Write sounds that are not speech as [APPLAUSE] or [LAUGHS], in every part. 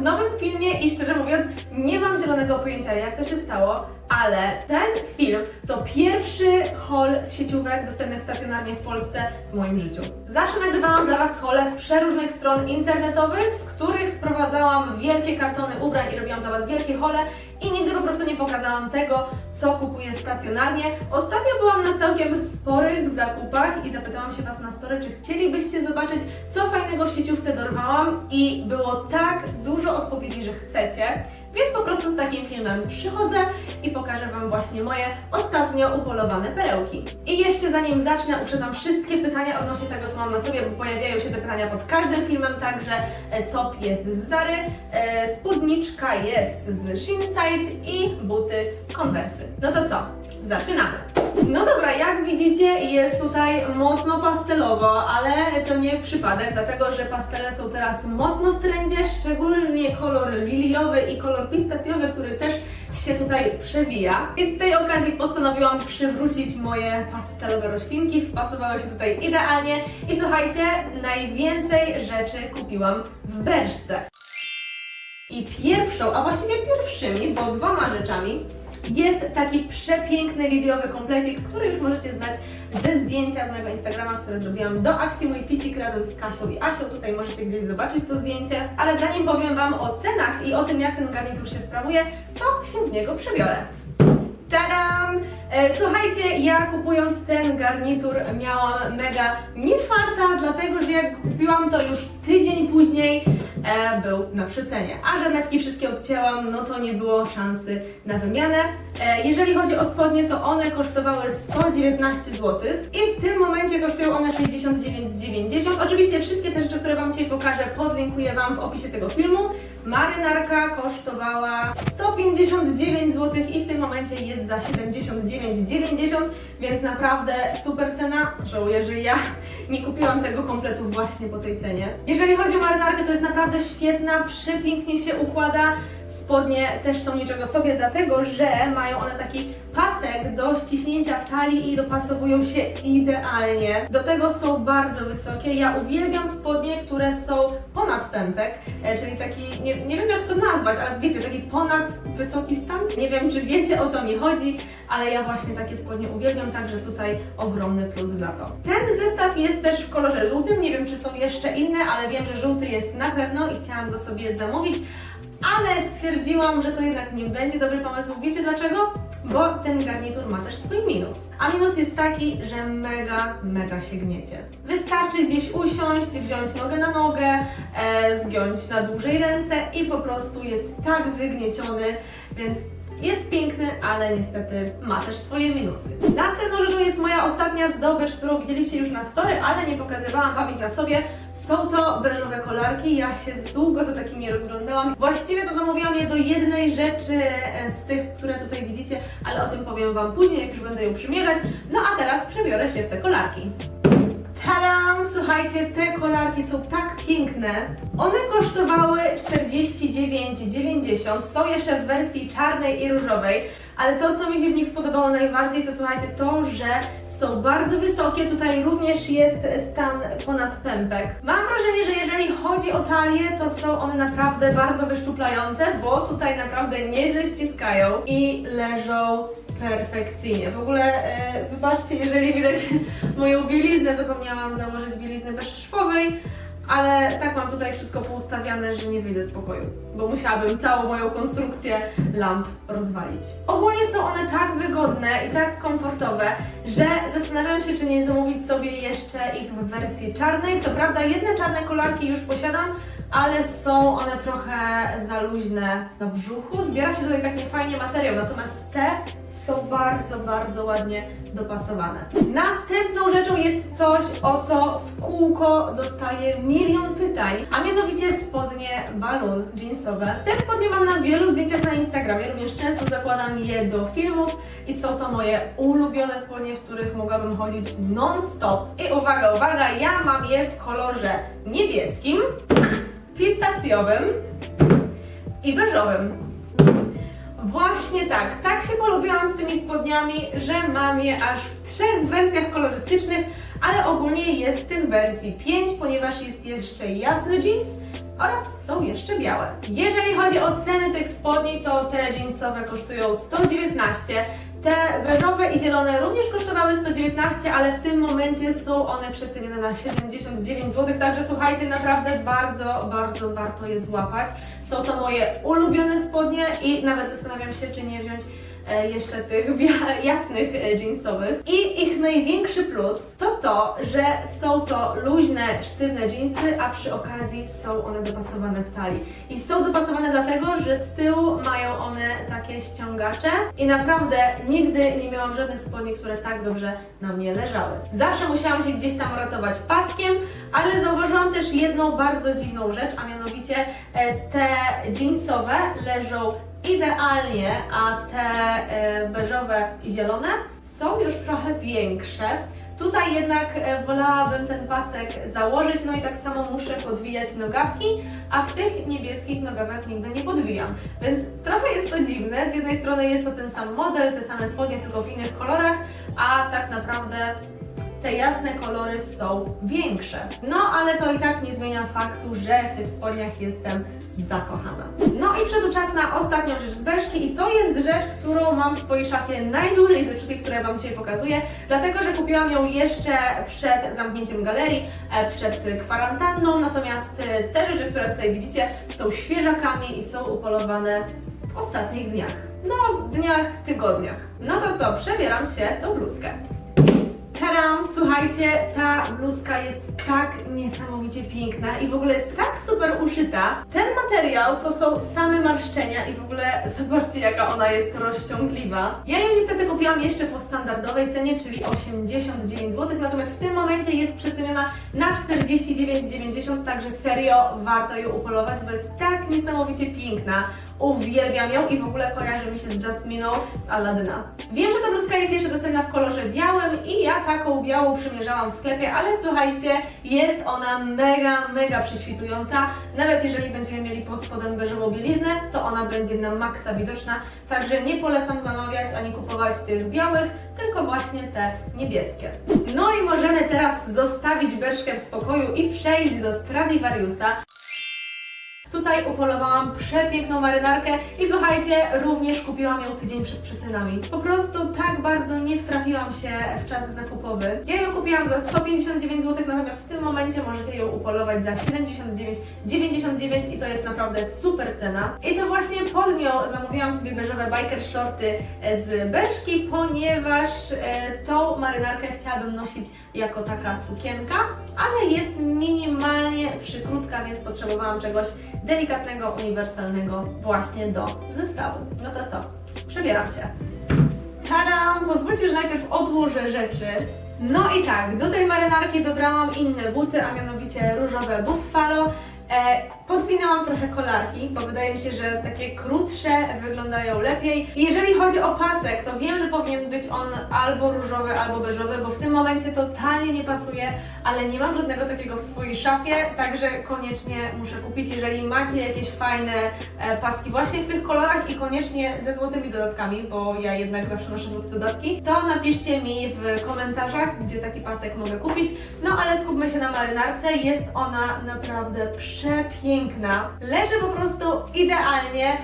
w nowym filmie i szczerze mówiąc nie mam zielonego pojęcia jak to się stało, ale ten film to pierwszy haul z sieciówek dostępnych stacjonarnie w Polsce w moim życiu. Zawsze nagrywałam dla Was hole z przeróżnych stron internetowych, z których sprowadzałam wielkie kartony ubrań i robiłam dla Was wielkie hole i nigdy po prostu nie pokazałam tego, co kupuję stacjonarnie. Ostatnio byłam na całkiem sporych zakupach i zapytałam się Was na story, czy chcielibyście zobaczyć, co fajnego w sieciówce dorwałam i było tak dużo odpowiedzi, że chcecie. Więc po prostu z takim filmem przychodzę i pokażę Wam właśnie moje ostatnio upolowane perełki. I jeszcze zanim zacznę, uprzedzam wszystkie pytania odnośnie tego, co mam na sobie, bo pojawiają się te pytania pod każdym filmem, także e, top jest z Zary, e, spódniczka jest z Shinside i buty Converse. No to co? Zaczynamy! No dobra, jak widzicie jest tutaj mocno pastelowo, ale to nie przypadek, dlatego że pastele są teraz mocno w trendzie, szczególnie kolor liliowy i kolor pistacjowy, który też się tutaj przewija. I z tej okazji postanowiłam przywrócić moje pastelowe roślinki, wpasowały się tutaj idealnie i słuchajcie, najwięcej rzeczy kupiłam w Berszce. I pierwszą, a właściwie pierwszymi, bo dwoma rzeczami, jest taki przepiękny liliowy komplecik, który już możecie znać ze zdjęcia z mojego Instagrama, które zrobiłam do akcji Mój Ficik razem z Kasią i Asią. Tutaj możecie gdzieś zobaczyć to zdjęcie. Ale zanim powiem Wam o cenach i o tym, jak ten garnitur się sprawuje, to się w niego przebiorę. Tadam! E, Słuchajcie, ja kupując ten garnitur miałam mega nie farta, dlatego że jak kupiłam to już tydzień później e, był na przecenie. A że metki wszystkie odcięłam, no to nie było szansy na wymianę. E, jeżeli chodzi o spodnie, to one kosztowały 119 zł i w tym momencie kosztują one 69,90. Oczywiście wszystkie te rzeczy, które Wam dzisiaj pokażę, podlinkuję Wam w opisie tego filmu. Marynarka kosztowała 159 zł i w tym momencie jest za 79,90, więc naprawdę super cena. Żałuję, że ja nie kupiłam tego kompletu właśnie po tej cenie. Jeżeli chodzi o marynarkę, to jest naprawdę świetna, przepięknie się układa. Spodnie też są niczego sobie, dlatego że mają one taki pasek do ściśnięcia w talii i dopasowują się idealnie. Do tego są bardzo wysokie. Ja uwielbiam spodnie, które są e, czyli taki, nie, nie wiem jak to nazwać, ale wiecie, taki ponad wysoki stan. Nie wiem, czy wiecie o co mi chodzi, ale ja właśnie takie spodnie uwielbiam, także tutaj ogromny plus za to. Ten zestaw jest też w kolorze żółtym, nie wiem czy są jeszcze inne, ale wiem, że żółty jest na pewno i chciałam go sobie zamówić ale stwierdziłam, że to jednak nie będzie dobry pomysł. Wiecie dlaczego? Bo ten garnitur ma też swój minus. A minus jest taki, że mega, mega się gniecie. Wystarczy gdzieś usiąść, wziąć nogę na nogę, e, zgiąć na dłużej ręce i po prostu jest tak wygnieciony, więc jest piękny, ale niestety ma też swoje minusy. Następną rzeczą jest moja ostatnia zdobycz, którą widzieliście już na story, ale nie pokazywałam Wam ich na sobie. Są to beżowe kolarki. Ja się długo za takimi rozglądałam. Właściwie to zamówiłam je do jednej rzeczy e, z tych, które tutaj widzicie, ale o tym powiem Wam później, jak już będę ją przymierzać. No a teraz przebiorę się w te kolarki. Tadam! Słuchajcie, te kolarki są tak piękne. One kosztowały 49,90. Są jeszcze w wersji czarnej i różowej, ale to, co mi się w nich spodobało najbardziej, to słuchajcie, to, że są bardzo wysokie. Tutaj również jest stan ponad pępek. Mam wrażenie, że jeżeli chodzi o talię, to są one naprawdę bardzo wyszczuplające, bo tutaj naprawdę nieźle ściskają i leżą perfekcyjnie. W ogóle e, wybaczcie, jeżeli widać [LAUGHS] moją bieliznę, zapomniałam założyć bielizny bezszwowej, ale tak mam tutaj wszystko poustawiane, że nie wyjdę z pokoju, bo musiałabym całą moją konstrukcję lamp rozwalić. Ogólnie są one tak wygodne i tak komfortowe, że zastanawiam się, czy nie zamówić sobie jeszcze ich w wersji czarnej. Co prawda jedne czarne kolarki już posiadam, ale są one trochę za luźne na brzuchu. Zbiera się tutaj tak niefajnie materiał, natomiast te są bardzo, bardzo ładnie dopasowane. Następną rzeczą jest coś, o co w kółko dostaję milion pytań, a mianowicie spodnie balloon jeansowe. Te spodnie mam na wielu zdjęciach na Instagramie, również często zakładam je do filmów i są to moje ulubione spodnie, w których mogłabym chodzić non-stop. I uwaga, uwaga, ja mam je w kolorze niebieskim, pistacjowym i beżowym. Właśnie tak, tak się polubiłam z tymi spodniami, że mam je aż w trzech wersjach kolorystycznych, ale ogólnie jest tych wersji pięć, ponieważ jest jeszcze jasny jeans, oraz są jeszcze białe. Jeżeli chodzi o ceny tych spodni, to te jeansowe kosztują 119, te beżowe i zielone również kosztowały 119, ale w tym momencie są one przecenione na 79 zł, także słuchajcie, naprawdę bardzo, bardzo warto je złapać. Są to moje ulubione spodnie i nawet zastanawiam się, czy nie wziąć jeszcze tych [LAUGHS] jasnych e, jeansowych. I ich największy plus to to, że są to luźne, sztywne jeansy, a przy okazji są one dopasowane w talii. I są dopasowane dlatego, że z tyłu mają one takie ściągacze i naprawdę nigdy nie miałam żadnych spodni, które tak dobrze na mnie leżały. Zawsze musiałam się gdzieś tam ratować paskiem, ale zauważyłam też jedną bardzo dziwną rzecz, a mianowicie e, te jeansowe leżą idealnie, a te e, beżowe i zielone są już trochę większe. Tutaj jednak e, wolałabym ten pasek założyć, no i tak samo muszę podwijać nogawki, a w tych niebieskich nogawek nigdy nie podwijam. Więc trochę jest to dziwne. Z jednej strony jest to ten sam model, te same spodnie, tylko w innych kolorach, a tak naprawdę te jasne kolory są większe. No ale to i tak nie zmienia faktu, że w tych spodniach jestem zakochana. No i przyszedł czas na ostatnią rzecz z Berszki i to jest rzecz, którą mam w swojej szafie najdłużej ze wszystkich, które Wam dzisiaj pokazuję, dlatego że kupiłam ją jeszcze przed zamknięciem galerii, e, przed kwarantanną, natomiast e, te rzeczy, które tutaj widzicie są świeżakami i są upolowane w ostatnich dniach. No, dniach, tygodniach. No to co, przebieram się w tą bluzkę. Słuchajcie, ta bluzka jest tak niesamowicie piękna i w ogóle jest tak super uszyta. Ten materiał to są same marszczenia i w ogóle zobaczcie jaka ona jest rozciągliwa. Ja ją niestety kupiłam jeszcze po standardowej cenie, czyli 89 zł, natomiast w tym momencie jest przeceniona na 49,90, także serio warto ją upolować, bo jest tak niesamowicie piękna. Uwielbiam ją i w ogóle kojarzy mi się z Jasminą z Aladyna. Wiem, że ta bluzka jest jeszcze dostępna w kolorze białym i ja taką białą przymierzałam w sklepie, ale słuchajcie, jest ona mega, mega prześwitująca. Nawet jeżeli będziemy mieli pod spodem beżową bieliznę, to ona będzie na maksa widoczna, także nie polecam zamawiać ani kupować tych białych, tylko właśnie te niebieskie. No i możemy teraz zostawić Berszkę w spokoju i przejść do Stradivariusa. Tutaj upolowałam przepiękną marynarkę i słuchajcie, również kupiłam ją tydzień przed przecenami. Po prostu tak bardzo nie wtrafiłam się w czas zakupowy. Ja ją kupiłam za 159 zł, natomiast w tym momencie możecie ją upolować za 79,99 i to jest naprawdę super cena. I to właśnie pod nią zamówiłam sobie beżowe biker shorty z Berszki, ponieważ e, tą marynarkę chciałabym nosić jako taka sukienka, ale jest minimalnie przykrótka, więc potrzebowałam czegoś delikatnego, uniwersalnego właśnie do zestawu. No to co? Przebieram się. Tadam! Pozwólcie, że najpierw odłożę rzeczy. No i tak, do tej marynarki dobrałam inne buty, a mianowicie różowe Buffalo. E, podwinęłam trochę kolarki, bo wydaje mi się, że takie krótsze wyglądają lepiej. Jeżeli chodzi o pasek, to wiem, że powinien być on albo różowy, albo beżowy, bo w tym momencie totalnie nie pasuje, ale nie mam żadnego takiego w swojej szafie, także koniecznie muszę kupić. Jeżeli macie jakieś fajne e, paski właśnie w tych kolorach i koniecznie ze złotymi dodatkami, bo ja jednak zawsze noszę złote dodatki, to napiszcie mi w komentarzach, gdzie taki pasek mogę kupić. No ale skupmy się na marynarce, jest ona naprawdę przepiękna. Leży po prostu idealnie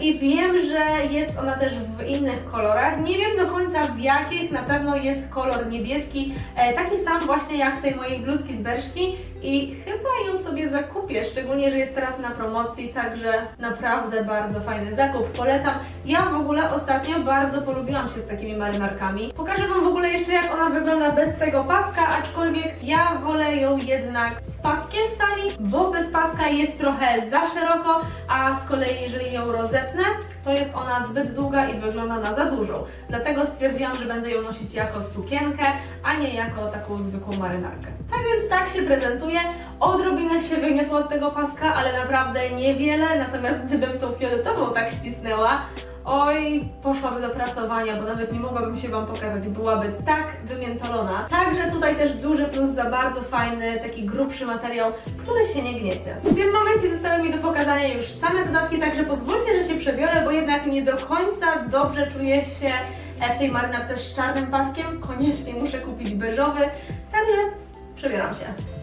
i wiem, że jest ona też w innych kolorach. Nie wiem do końca w jakich, na pewno jest kolor niebieski, e, taki sam właśnie jak tej mojej bluzki z Berszki i chyba ją sobie zakupię, szczególnie, że jest teraz na promocji, także naprawdę bardzo fajny zakup, polecam. Ja w ogóle ostatnio bardzo polubiłam się z takimi marynarkami. Pokażę Wam w ogóle jeszcze jak ona wygląda bez tego paska, aczkolwiek ja wolę ją jednak z paskiem w talii, bo bez paska jest trochę za szeroko, a z kolei jeżeli ją rozepnę, to jest ona zbyt długa i wygląda na za dużą. Dlatego stwierdziłam, że będę ją nosić jako sukienkę, a nie jako taką zwykłą marynarkę. Tak więc tak się prezentuje. Odrobinę się wygniotło od tego paska, ale naprawdę niewiele. Natomiast gdybym tą fioletową tak ścisnęła, Oj, poszłaby do prasowania, bo nawet nie mogłabym się Wam pokazać, byłaby tak wymiętolona. Także tutaj też duży plus za bardzo fajny, taki grubszy materiał, który się nie gniecie. W tym momencie zostały mi do pokazania już same dodatki, także pozwólcie, że się przebiorę, bo jednak nie do końca dobrze czuję się w tej marynarce z czarnym paskiem. Koniecznie muszę kupić beżowy, także przebieram się.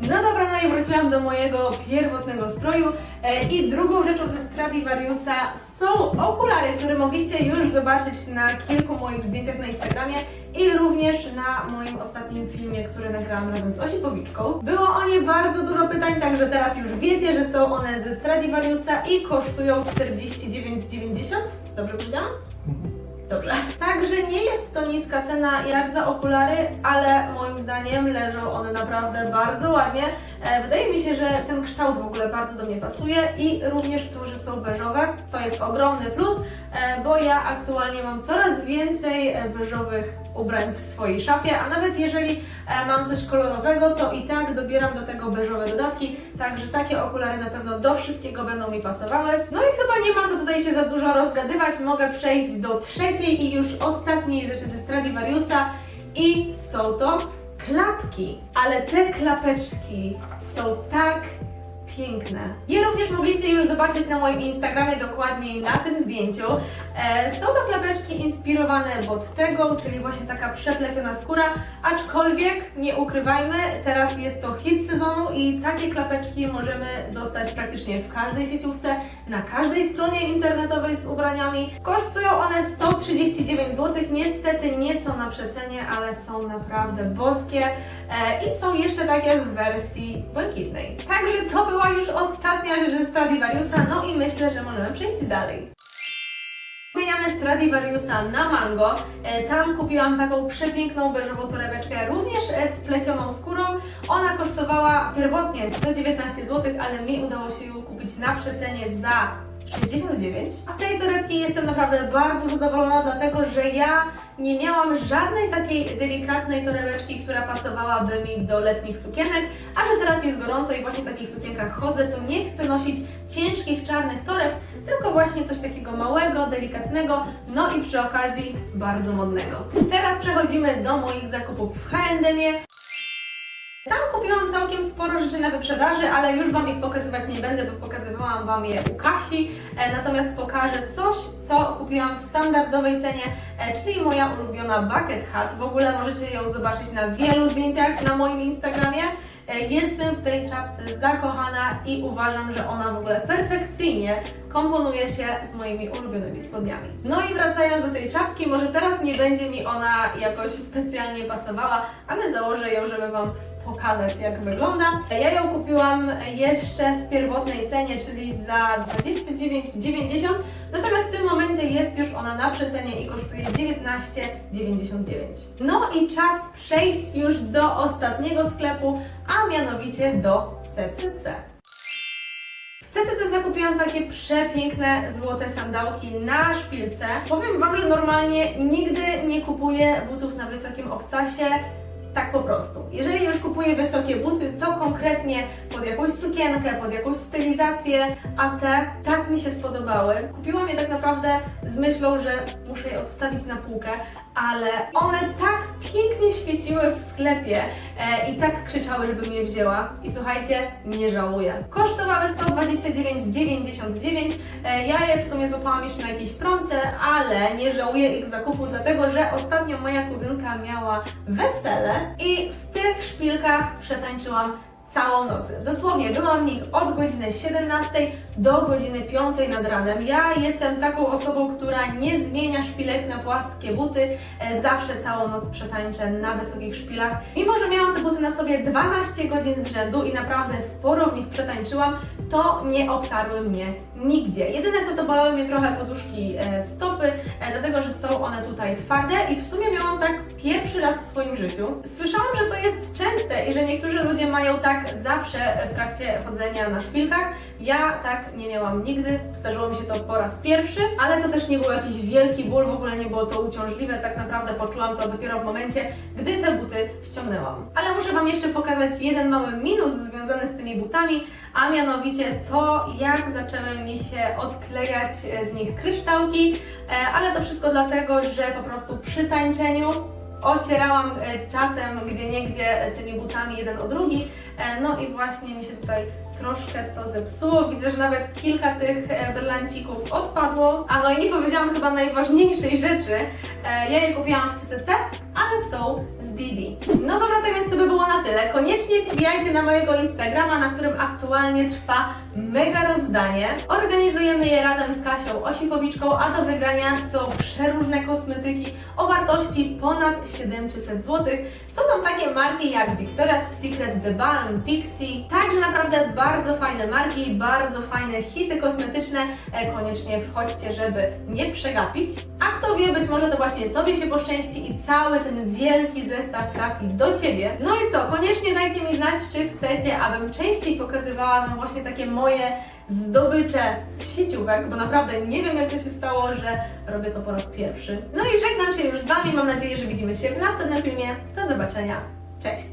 No dobra, no i wróciłam do mojego pierwotnego stroju e, i drugą rzeczą ze Stradivariusa są okulary, które mogliście już zobaczyć na kilku moich zdjęciach na Instagramie i również na moim ostatnim filmie, który nagrałam razem z Osipowiczką. Było o nie bardzo dużo pytań, także teraz już wiecie, że są one ze Stradivariusa i kosztują 49,90. Dobrze powiedziałam? Dobrze. Także nie jest to niska cena jak za okulary, ale moim zdaniem leżą one naprawdę bardzo ładnie. E, Wydaje mi się, że ten kształt w ogóle bardzo do mnie pasuje i również to, że są beżowe, to jest ogromny plus, e, bo ja aktualnie mam coraz więcej e, beżowych ubrań w swojej szafie, a nawet jeżeli e, mam coś kolorowego, to i tak dobieram do tego beżowe dodatki, także takie okulary na pewno do wszystkiego będą mi pasowały. No i chyba nie ma co tutaj się za dużo rozgadywać, mogę przejść do trzeciej i już ostatniej rzeczy ze Stradivariusa i są to klapki, ale te klapeczki są tak piękne. Je również mogliście już zobaczyć na moim Instagramie, dokładniej na tym zdjęciu. E, są to klapeczki inspirowane Bottego, czyli właśnie taka przepleciona skóra, aczkolwiek nie ukrywajmy, teraz jest to hit sezonu i takie klapeczki możemy dostać praktycznie w każdej sieciówce, na każdej stronie internetowej z ubraniami. Kosztują one 139 zł, niestety nie są na przecenie, ale są naprawdę boskie e, i są jeszcze takie w wersji błękitnej. Także to była już ostatnia rzecz ze Stradivariusa, no i myślę, że możemy przejść dalej. Stradivariusa na Mango. E, Tam kupiłam taką przepiękną beżową torebeczkę, również e, z plecioną skórą. Ona kosztowała pierwotnie 119 zł, ale mi udało się ją kupić na przecenie za 69. Z tej torebki jestem naprawdę bardzo zadowolona, dlatego że ja nie miałam żadnej takiej delikatnej torebeczki, która pasowałaby mi do letnich sukienek, a że teraz jest gorąco i właśnie w takich sukienkach chodzę, to nie chcę nosić ciężkich czarnych toreb, tylko właśnie coś takiego małego, delikatnego, no i przy okazji bardzo modnego. Teraz przechodzimy do moich zakupów w H&M-ie. Sporo rzeczy na wyprzedaży, ale już Wam ich pokazywać nie będę, bo pokazywałam Wam je u Kasi. E, natomiast pokażę coś, co kupiłam w standardowej cenie, e, czyli moja ulubiona bucket hat. W ogóle możecie ją zobaczyć na wielu zdjęciach na moim Instagramie. E, Jestem w tej czapce zakochana i uważam, że ona w ogóle perfekcyjnie komponuje się z moimi ulubionymi spodniami. No i wracając do tej czapki, może teraz nie będzie mi ona jakoś specjalnie pasowała, ale założę ją, żeby Wam pokazać jak wygląda. Ja ją kupiłam jeszcze w pierwotnej cenie, czyli za 29,90, natomiast w tym momencie jest już ona na przecenie i kosztuje 19,99. No i czas przejść już do ostatniego sklepu, a mianowicie do CCC. W CCC zakupiłam takie przepiękne złote sandałki na szpilce. Powiem Wam, że normalnie nigdy nie kupuję butów na wysokim obcasie. Tak po prostu. Jeżeli już kupuję wysokie buty, to konkretnie pod jakąś sukienkę, pod jakąś stylizację, a te tak mi się spodobały. Kupiłam je tak naprawdę z myślą, że muszę je odstawić na półkę, ale one tak pięknie sklepie e, i tak krzyczały, żebym je wzięła. I słuchajcie, nie żałuję. Kosztowały 129,99. E, ja je w sumie złapałam jeszcze na jakiejś prące, ale nie żałuję ich zakupu, dlatego że ostatnio moja kuzynka miała wesele i w tych szpilkach przetańczyłam całą noc. Dosłownie byłam w nich od godziny 17 do godziny 5 nad ranem. Ja jestem taką osobą, która nie zmienia szpilek na płaskie buty. E, Zawsze całą noc przetańczę na wysokich szpilach. Mimo, że miałam te buty na sobie 12 godzin z rzędu i naprawdę sporo w nich przetańczyłam, to nie obtarły mnie nigdzie. Jedyne co to bolały mnie trochę poduszki e, stopy, e, dlatego że są one tutaj twarde i w sumie miałam tak pierwszy raz w swoim życiu. Słyszałam, że to jest częste i że niektórzy ludzie mają tak zawsze w trakcie chodzenia na szpilkach. Ja tak nie miałam nigdy, zdarzyło mi się to po raz pierwszy, ale to też nie był jakiś wielki ból, w ogóle nie było to uciążliwe, tak naprawdę poczułam to dopiero w momencie, gdy te buty ściągnęłam. Ale muszę Wam jeszcze pokazać jeden mały minus związany z tymi butami, a mianowicie to, jak zaczęły mi się odklejać e, z nich kryształki, e, ale to wszystko dlatego, że po prostu przy tańczeniu ocierałam e, czasem gdzie niegdzie tymi butami jeden o drugi, no i właśnie mi się tutaj troszkę to zepsuło. Widzę, że nawet kilka tych brylancików odpadło. A no i nie powiedziałam chyba najważniejszej rzeczy. Ja je kupiłam w CCC, ale są z Dizzy. No dobra, tak więc to by było na tyle. Koniecznie wbijajcie na mojego Instagrama, na którym aktualnie trwa mega rozdanie. Organizujemy je razem z Kasią Osipowiczką, a do wygrania są przeróżne kosmetyki o wartości ponad 700 zł. Są tam takie marki jak Victoria's Secret, The Balm, Pixie. Także naprawdę bardzo fajne marki, bardzo fajne hity kosmetyczne. E, Koniecznie wchodźcie, żeby nie przegapić. A kto wie, być może to właśnie Tobie się poszczęści i cały ten wielki zestaw trafi do Ciebie. No i co, koniecznie dajcie mi znać, czy chcecie, abym częściej pokazywała Wam właśnie takie moje zdobycze z sieciówek, bo naprawdę nie wiem jak to się stało, że robię to po raz pierwszy. No i żegnam się już z Wami, mam nadzieję, że widzimy się w następnym filmie. Do zobaczenia, cześć!